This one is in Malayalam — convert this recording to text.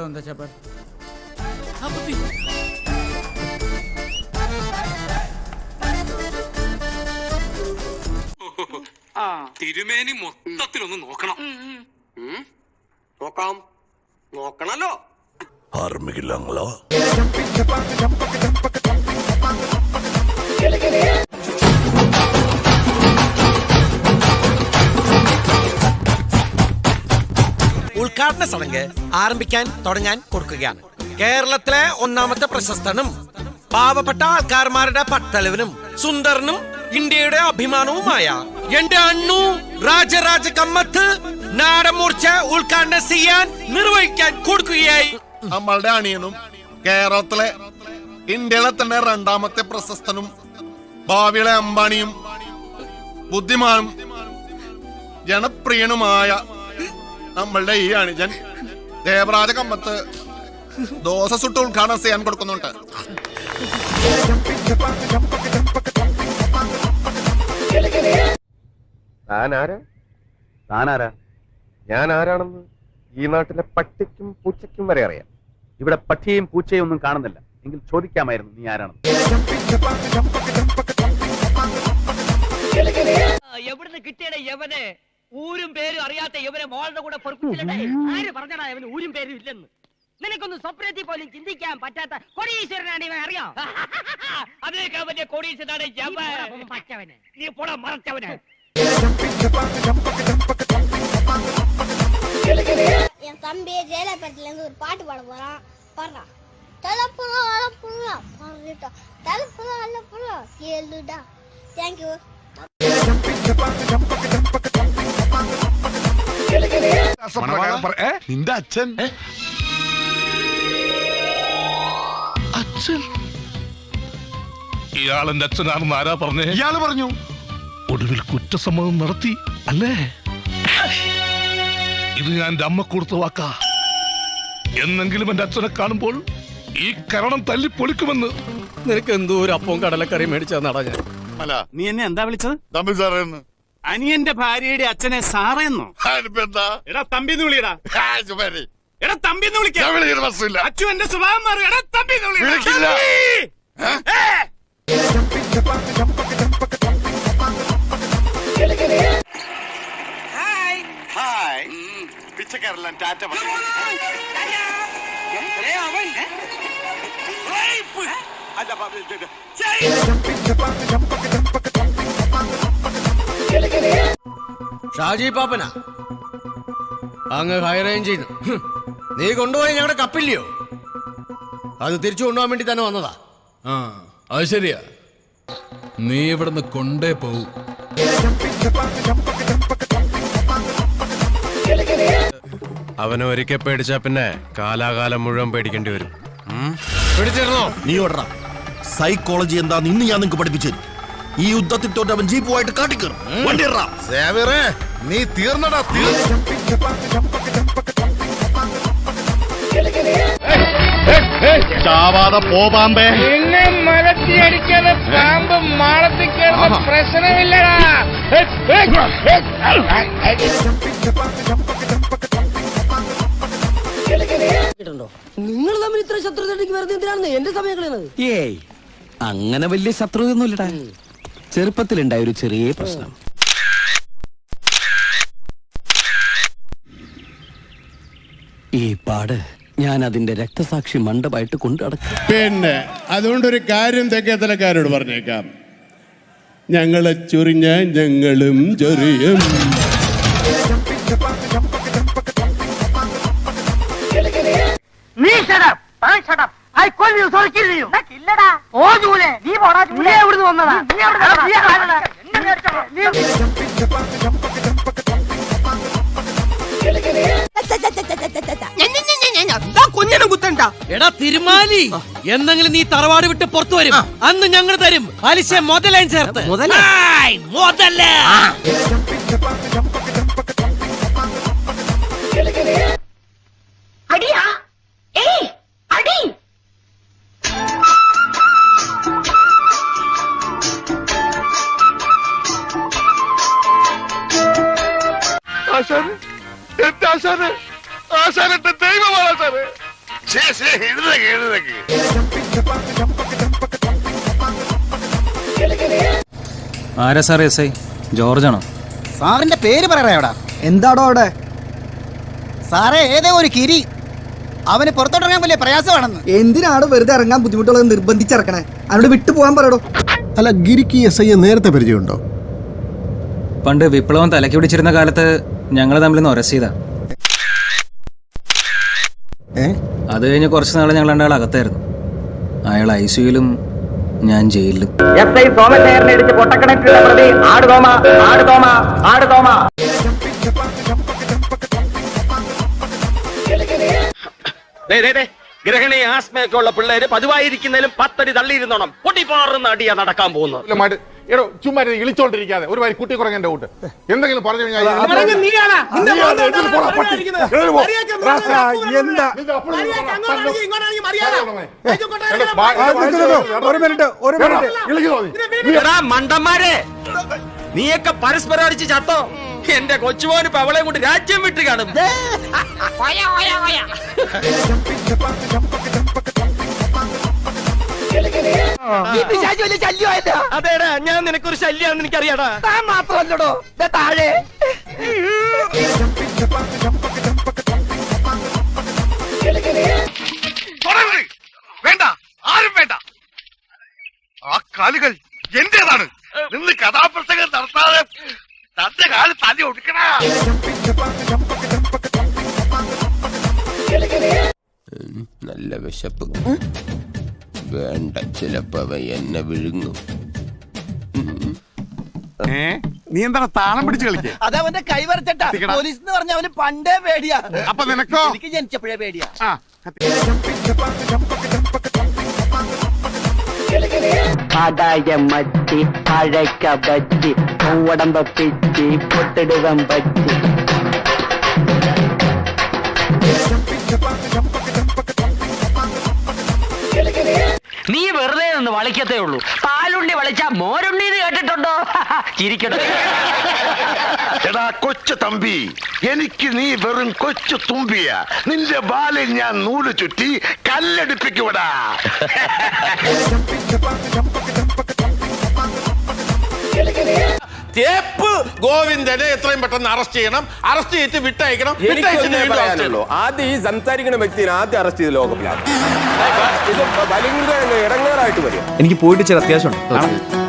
എപ്പോഴും എന്താ ചപ്പർ തിരുമേനി മൊത്തത്തിലൊന്ന് നോക്കണം. നോക്കാം. നോക്കണല്ലോ. ആരംഭിക്കില്ലാങ്ങളോ ചടങ്ങ് ആരംഭിക്കാൻ തുടങ്ങാൻ കൊടുക്കുകയാണ്. കേരളത്തിലെ ഒന്നാമത്തെ പ്രശസ്തനും പാവപ്പെട്ട ആൾക്കാർമാരുടെ പട്ടലവിനും സുന്ദരനും ഇന്ത്യയുടെ അഭിമാനവുമായ എന്റെ അണ്ണു രാജരാജ കമ്മത്ത് നാടമൂർച്ച ഉദ്ഘാടനം ചെയ്യാൻ നിർവഹിക്കാൻ കൊടുക്കുകയായി. നമ്മളുടെ അണിയനും കേരളത്തിലെ ഇന്ത്യയിലെ തന്നെ രണ്ടാമത്തെ പ്രശസ്തനും ഭാവിയിലെ അംബാനിയും ബുദ്ധിമാനും ജനപ്രിയനുമായ നമ്മളുടെ ഈ അണിജൻ ദേവരാജ കമ്മത്ത് ദോശ സുട്ട് ഉദ്ഘാടനം ചെയ്യാൻ കൊടുക്കുന്നുണ്ട്. താനാരാ? താനാരാ? ഞാൻ ആരാണെന്ന് ഈ നാട്ടിലെ പട്ടിക്കും പൂച്ചയ്ക്കും വരെ അറിയാം. ഇവിടെ പട്ടിയെയും പൂച്ചയും ഒന്നും കാണുന്നില്ല. എങ്കിൽ ചോദിക്കാമായിരുന്നു നീ ആരാണെന്ന്. എവിടുന്ന് കിട്ടിയ യവന്? ഊരും പേരും അറിയാത്ത യവനെ മോളുടെ കൂടെ പൊറുപ്പിച്ചില്ലേ ആര് പറഞ്ഞടാ അവന് ഊരും പേരും ഇല്ലെന്ന് നിനക്കൊന്ന് സ്വപ്നത്തിൽ പോലും ചിന്തിക്കാൻ പറ്റാത്ത കൊടീശ്വരനാണ് ഇവൻ അറിയാം അതിനേക്കാൾ വലിയ കൊടീശ്വരനാണ് യവൻ പറ്റവന് നീ പോടാ മറച്ചവന് என் தம்பி ஜெயலலிதத்துல இருந்து ஒரு பாட்டு பாட போறான் பாடுறான் தலைப்புறம் வளப்புறம் பாடிட்டோம் தலைப்புறம் வளப்புறம் ஏழுடா தேங்க்யூ നിന്റെ അച്ഛൻ. അച്ഛൻ? ഇയാളെന്റെ അച്ഛനാണെന്ന് ആരാ പറഞ്ഞേ? ഇയാൾ പറഞ്ഞു. ഒടുവിൽ കുറ്റസമ്മതം നടത്തി. അല്ലേ? ഇത് ഞാൻ എന്റെ അമ്മ കൊടുത്ത വാക്ക. എന്നെങ്കിലും എന്റെ അച്ഛനെ കാണുമ്പോൾ ഈ കരണം തല്ലി പൊളിക്കുമെന്ന്. നിനക്ക് എന്തോ ഒരു അപ്പവും കടലക്കറിയും മേടിച്ചാ നടാ ഞാൻ. അല്ല നീ എന്നെ എന്താ വിളിച്ചത്? തമ്മിൽ സാറേന്ന് അനിയന്റെ ഭാര്യയുടെ അച്ഛനെ സാറേന്നോ എന്താ എടാ തമ്പി വിളിയടാ. എടാ തമ്പി അച്ചു എന്റെ സ്വഭാവം മാറി. എടാ തമ്പി! ഏ! ഹായ്. പിച്ചക്കാരെല്ലാം ടാറ്റ പറഞ്ഞു അല്ല ഷാജി പാപ്പനാ. അങ്ങ് ഹൈ ചെയ്തു. നീ കൊണ്ടുപോയി ഞങ്ങളുടെ കപ്പില്ലയോ? അത് തിരിച്ചു കൊണ്ടുപോകാൻ വേണ്ടി തന്നെ വന്നതാ. ആ അത് ശരിയാ. നീ ഇവിടുന്ന് കൊണ്ടേ പോവും. അവനെ ഒരിക്കൽ പേടിച്ചാ പിന്നെ കാലാകാലം മുഴുവൻ പേടിക്കേണ്ടി വരും. പിടിച്ചിരുന്നോ? നീ ഓടറ സൈക്കോളജി എന്താന്ന് ഇന്ന് ഞാൻ നിങ്ങൾക്ക് പഠിപ്പിച്ചു തരും. ഈ യുദ്ധത്തിൽ തോറ്റ് അവൻ ജീപ്പുമായിട്ട് കാട്ടിക്കറും. വണ്ടി ഇറ. സേവ്യറേ നീ തീർന്നടാ തീർ. ചാവാതെ പോപാമ്പേ എന്നെ മലത്തി അടിക്കാതെ പാമ്പ് മാളത്തിൽ പ്രശ്നമില്ലടാ. നിങ്ങൾ തമ്മിൽ ഇത്ര ശത്രുതയ്ക്ക് വരുന്ന എന്തിനാണെന്ന്? എന്റെ സമയം കളയുന്നത് ഏയ് അങ്ങനെ വലിയ ശത്രുതയൊന്നുമില്ലടാ. ചെറുപ്പത്തിലുണ്ടായ ഒരു ചെറിയ പ്രശ്നം. ഈ പാട് ഞാൻ അതിന്റെ രക്തസാക്ഷി മണ്ഡപമായിട്ട് കൊണ്ടു നടക്കും. പിന്നെ അതുകൊണ്ടൊരു കാര്യം തെക്കേത്തലക്കാരോട് പറഞ്ഞേക്കാം. ഞങ്ങളെ ചൊറിഞ്ഞ ഞങ്ങളും ചൊറിയും. I call you sorry kill you ഇല്ലടാ. ഓ ജൂലെ. നീ പോടാ ജൂലെ. എവിടുന്ന് വന്നതാ? നീ എവിടെ കുഞ്ഞിനും കുത്തണ്ട. എടാ തിരുമാലി. എന്തെങ്കിലും നീ തറവാട് വിട്ട് പുറത്തു വരും. അന്ന് ഞങ്ങൾ തരും. പലിശ മുതലായി ചേർത്ത്. മുതലായി മുതല. ആശാന്? എന്റെ ആശാന്? ആശാൻ എന്റെ ദൈവമാണ് ആശാന്. ആരാ സാർ എസ് ഐ? ജോർജ് ആണോ സാറിന്റെ പേര് പറയടാ എന്താടോ അവിടെ? സാറേ ഏതേ ഒരു കിരി. അവന് പുറത്തോട്ടിറങ്ങാൻ വലിയ പ്രയാസമാണെന്ന്. എന്തിനാണ് വെറുതെ ഇറങ്ങാൻ ബുദ്ധിമുട്ടുള്ളത് നിർബന്ധിച്ചിറക്കണേ? അവനോട് വിട്ടു പോകാൻ പറയടോ. അല്ല ഗിരിക്ക് എസ് ഐ നേരത്തെ പരിചയമുണ്ടോ? പണ്ട് വിപ്ലവം തലക്കി പിടിച്ചിരുന്ന കാലത്ത് ഞങ്ങൾ തമ്മിൽ നിന്ന് ഒരസീത ഏ? അത് കഴിഞ്ഞ് കുറച്ച് നാൾ ഞങ്ങൾ രണ്ടാൾ അകത്തായിരുന്നു. അയാൾ ഐ സിയിലും ഞാൻ ജയിലിലും. എസ് ഐ സോമശേഖരനെ ഇടിച്ച് പൊട്ടക്കണക്കിലുള്ള പ്രതി ആട് തോമ ആട് തോമ ആട് തോമ. ഗ്രഹണി ആസ്മയൊക്കെ ഉള്ള പിള്ളേര് പതിവായിരിക്കുന്നതിലും പത്തടി തള്ളിയിരുന്നോണം. പൊട്ടിപ്പാറുന്ന അടിയാ നടക്കാൻ പോകുന്നത്. എടോ ചുമ്മാ ഇളിച്ചോണ്ടിരിക്കാതെ. ഒരു വരി കുട്ടി കുറങ്ങന്റെ കൂട്ട്. എന്തെങ്കിലും പറഞ്ഞു കഴിഞ്ഞാൽ ഒരു മിനിറ്റ് ഒരു മിനിറ്റ്. എടാ മണ്ടന്മാരെ. നീയൊക്കെ പരസ്പരം അടിച്ച് ചത്തോ? എന്റെ കൊച്ചുമോന് ഇപ്പൊ അവളെ കൊണ്ട് രാജ്യം വിട്ട് കാണും. അതേടാ ഞാൻ നിനക്കൊരു ശല്യാണെന്ന് എനിക്കറിയാടാ. മാത്രമല്ലടോ താഴെ. വേണ്ട ആരും വേണ്ട. ആ കാലുകൾ എന്റേതാണ്. നിന്ന് കഥാപ്രസംഗം നടത്താതെ തന്റെ കാൽ തല്ലി ഒടുക്കണ. നല്ല വിശപ്പ്. വേണ്ട ചിലപ്പോ അവ എന്നെ വിഴുങ്ങും. നീ എന്താണ് താളം പിടിച്ച് കളിക്കേ? അവന്റെ കൈവരച്ചട്ടാ പോലീസ് എന്ന് പറഞ്ഞ അവന് പണ്ടേ പേടിയാ. അപ്പൊ നിനക്കോ? എനിക്ക് ജനിച്ചപ്പോഴേ പേടിയാ. ആ ഉടമ്പ പിച്ചി പൊട്ടിടുവം ബച്ചി വളിക്കത്തേ ഉള്ളൂ. പാലുണ്ണി വളിച്ച മോരുണ്ണി എന്ന് കേട്ടിട്ടുണ്ടോ? ചിരിക്കട്ടെ. എടാ കൊച്ചു തമ്പി എനിക്ക് നീ വെറും കൊച്ചു തുമ്പിയ. നിന്റെ ബാലിൽ ഞാൻ നൂൽ ചുറ്റി കല്ലെടുപ്പിക്കുവിടാ. തേപ്പ് ഗോവിന്ദനെ എത്രയും പെട്ടെന്ന് അറസ്റ്റ് ചെയ്യണം. അറസ്റ്റ് ചെയ്തിട്ട് വിട്ടയക്കണം. വിട്ടയച്ചിട്ട് വീണ്ടും arrest ചെയ്യണം. ആദ്യം ഈ സംസാരിക്കുന്ന വ്യക്തിനെ ആദ്യം അറസ്റ്റ് ചെയ്ത് ലോകപ്പിലാണ് ഇത് ഭയങ്കര ഇടങ്ങേറായിട്ട് വരും. എനിക്ക് പോയിട്ട് ചില അത്യാവശ്യമുണ്ട്.